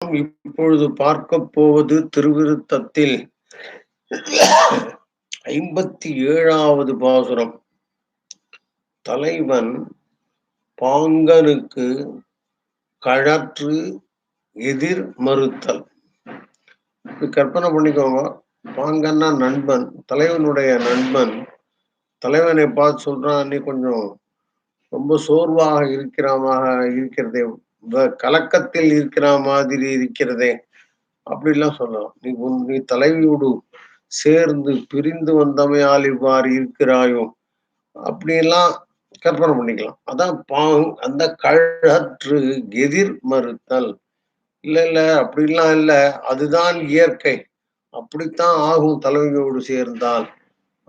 இப்பொழுது பார்க்க போவது திருவிருத்தத்தில். ஐம்பத்தி ஏழாவது பாசுரம். தலைவன் பாங்கனுக்கு கழற்று எதிர் மறுத்தல். கற்பனை பண்ணிக்கோங்க. பாங்கன்னா நண்பன் தலைவனுடைய நண்பன். தலைவனை பார்த்து சொல்றான் நீ கொஞ்சம் ரொம்ப சோர்வாக இருக்கிறாமாக இருக்கிறதே கலக்கத்தில் இருக்கிற மாதிரி இருக்கிறதே அப்படிலாம் சொல்லலாம். நீ உன் நீ தலைவியோடு சேர்ந்து பிரிந்து வந்தமையால் இவ்வாறு இருக்கிறாயோ? அப்படிலாம் கற்பனை பண்ணிக்கலாம். அதான் பாங் அந்த கழற்று எதிர் மறுத்தல். இல்ல இல்ல அப்படிலாம் இல்ல. அதுதான் இயற்கை. அப்படித்தான் ஆகும் தலைவியோடு சேர்ந்தால்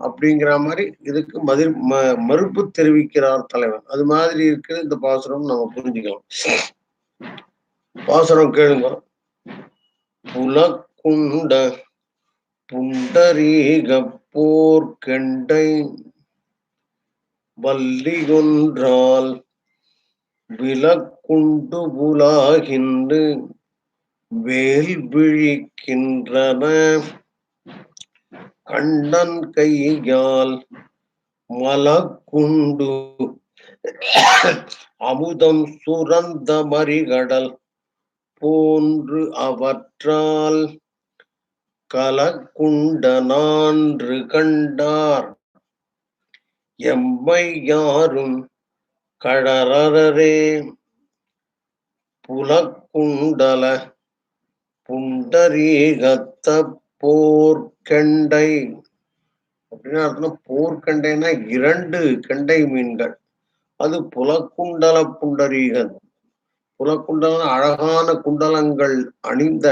அப்படிங்கிற மாதிரி இதுக்கு மதிர் மறுப்பு தெரிவிக்கிறார் தலைவன். அது மாதிரி இருக்கிற இந்த பாசுரம் நம்ம புரிஞ்சுக்கலாம். பாசுரம் கேளுங்க. புலக்குண்ட புண்டரீக போர் கெண்டை வல்லியொன்றால் விலக்குண்டு புலாகின்று வேல் விழிக்கின்றன. கண்டன் கையால் மலக்குண்டு அமுதம் சுரந்த மறிகடல் போன்று அவற்றால் கலக்குண்ட நான்று கண்டார். எம்மை யாரும் கடரரே புலக்குண்டல புண்டரீகத்த போர்க்கெண்டை அப்படின்னு அர்த்தம் போர்க்கண்டைனா இரண்டு கெண்டை மீன்கள். அது புலக்குண்டல புண்டரீகன். புலக்குண்டல அழகான குண்டலங்கள் அணிந்த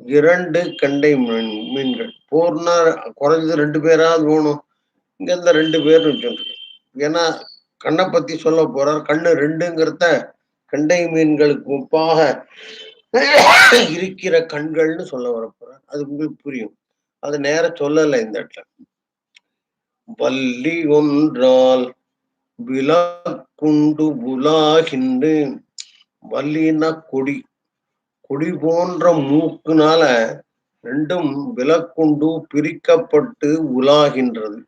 இரண்டு கண்டை மீன் மீன்கள். போர்னா குறைஞ்சது ரெண்டு பேராவது போகணும். இங்க இந்த ரெண்டு பேர் வச்சுருக்கு ஏன்னா கண்ணை பத்தி சொல்ல போறார் கண்ணு ரெண்டுங்கிறத கண்டை மீன்களுக்கு முப்பாக இருக்கிற கண்கள்னு சொல்ல வர போறார். அது உங்களுக்கு புரியும். அது நேர சொல்லலை இந்த இடத்துல. வள்ளி ஒன்றால் விழாக்குண்டு உலாகின்று வல்லினா கொடி. கொடி போன்ற மூக்குனால ரெண்டும் விலக்குண்டு பிரிக்கப்பட்டு உலாகின்றது.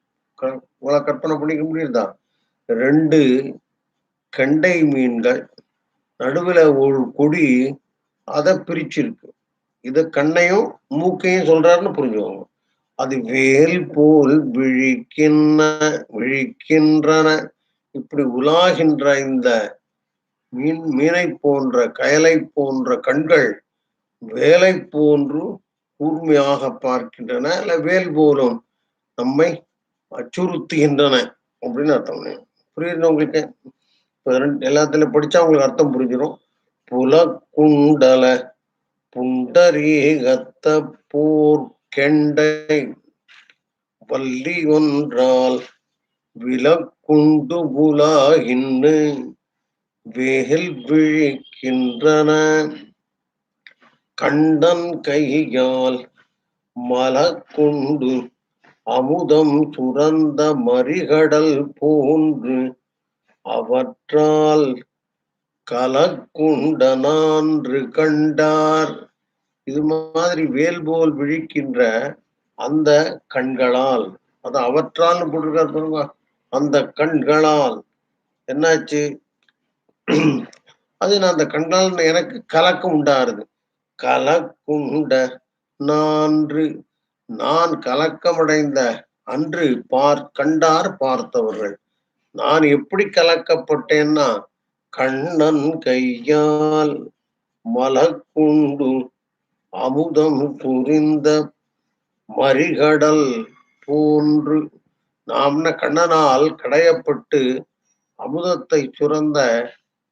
உங்களை கற்பனை பண்ணிக்க முடியுதா? ரெண்டு கண்டை மீன்கள். நடுவில் ஒரு கொடி அதை பிரிச்சிருக்கு. இது கண்ணையும் மூக்கையும் சொல்றாருன்னு புரிஞ்சுக்கோங்க. அது வேல் போல் விழிக்கின்ற விழிக்கின்றன. இப்படி உலாகின்ற இந்த மீன் மீனை போன்ற கயலை போன்ற கண்கள் வேலை போன்று கூர்மையாக பார்க்கின்றன இல்ல வேல் போலும் நம்மை அச்சுறுத்துகின்றன அப்படின்னு அர்த்தம். புரியுது உங்களுக்கு? எல்லாத்துல படிச்சா உங்களுக்கு அர்த்தம் புரிஞ்சிடும் புல குண்டல புண்டரீகத்த போர் கெண்டை வள்ளி ஒன்றால் விலக்குண்டு புலாகின்னு வேல் விழிக்கின்றன. கண்டன் கையால் மலக்குண்டு அமுதம் சுரந்த மறிகடல் போன்று அவற்றால் கலக்குண்டனான்று கண்டார். இது மாதிரி வேல் போல் விழிக்கின்ற அந்த கண்களால் அது அவற்றால் போட்டிருக்காரு பாருங்க. அந்த கண்களால். என்னாச்சு? அது நான் அந்த கண்களால் எனக்கு கலக்கம் உண்டாருது கலக்குண்ட நான்று. நான் கலக்கமடைந்த அன்று பார் கண்டார் பார்த்தவர்கள். நான் எப்படி கலக்கப்பட்டேன்னா கண்ணன் கையால் மலக்குண்டு அமுதம் புரிந்த மறிகடல் போன்று நாம்ன கண்ணனால் கடையப்பட்டு அமுதத்தை சுரந்த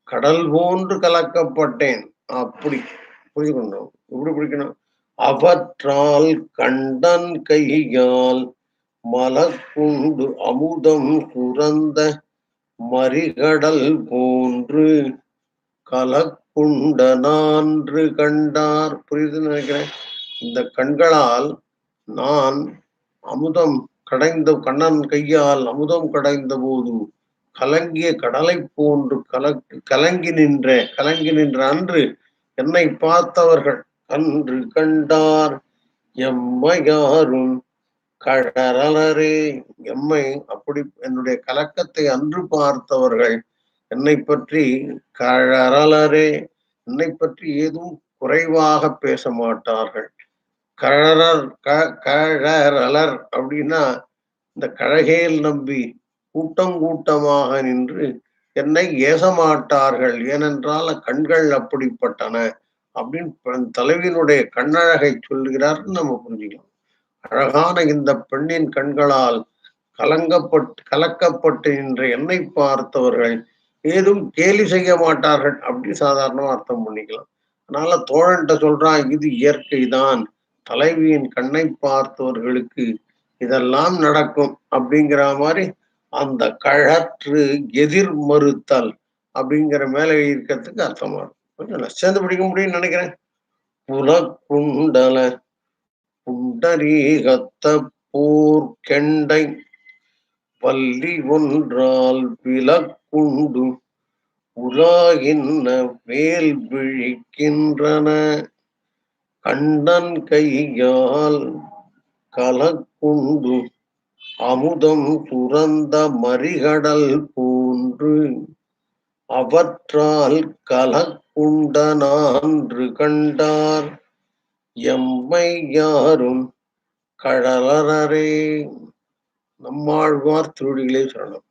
கடல் போன்று கலக்கப்பட்டேன். அப்படி புரிஞ்சுக்கணும். எப்படி பிடிக்கணும் அவற்றால் கண்டன் கையால் மலக்குண்டு அமுதம் சுரந்த மறிகடல் போன்று கலக்குண்ட நான்று கண்டார். புரியுதுன்னு நினைக்கிறேன். இந்த கண்களால் நான் அமுதம் கடைந்த கண்ணன் கையால் அமுதம் கடைந்த போது கலங்கிய கடலை போன்று கலக்கு கலங்கி நின்ற கலங்கி நின்ற அன்று என்னை பார்த்தவர்கள் அன்று கண்டார். எம்மையாரும் கடலரே எம்மை அப்படி என்னுடைய கலக்கத்தை அன்று பார்த்தவர்கள் என்னை பற்றி கழறலரே என்னை பற்றி ஏதும் குறைவாக பேச மாட்டார்கள். கழறர் க கழறலர் அப்படின்னா இந்த கழகேல் நம்பி கூட்டம் கூட்டமாக நின்று என்னை ஏசமாட்டார்கள் ஏனென்றால் கண்கள் அப்படிப்பட்டன அப்படின்னு தலைவியினுடைய கண்ணழகை சொல்கிறார் நம்ம புரிஞ்சுக்கலாம். அழகான இந்த பெண்ணின் கண்களால் கலங்கப்பட்டு கலக்கப்பட்டு நின்ற என்னை பார்த்தவர்கள் ஏதும் கேலி செய்ய மாட்டார்கள் அப்படி சாதாரணமா அர்த்தம் பண்ணிக்கலாம். அதனால தோழன்ட்ட சொல்றான் இது இயற்கை தான் தலைவியின் கண்ணை பார்த்தவர்களுக்கு இதெல்லாம் நடக்கும் அப்படிங்கிற மாதிரி அந்த கழற்று எதிர் மறுத்தல் அப்படிங்கிற மேல இருக்கிறதுக்கு அர்த்தமா இருக்கும். கொஞ்சம் சேர்ந்து பிடிக்க முடியும்னு நினைக்கிறேன். புலக்குண்டல புண்டரீகத்த போர் கெண்டை பள்ளி ஒன்றால் விலக்குண்டு உலாகின்ன வேல் விழிக்கின்றன? கண்டன் கையால் கலக்குண்டு அமுதம் துறந்த மறிகடல் போன்று அவற்றால் கலக்குண்டனான்று கண்டார் எம்மை யாரும் கடலரே நம்மாழ்வார் திருடிகளே சொல்லணும்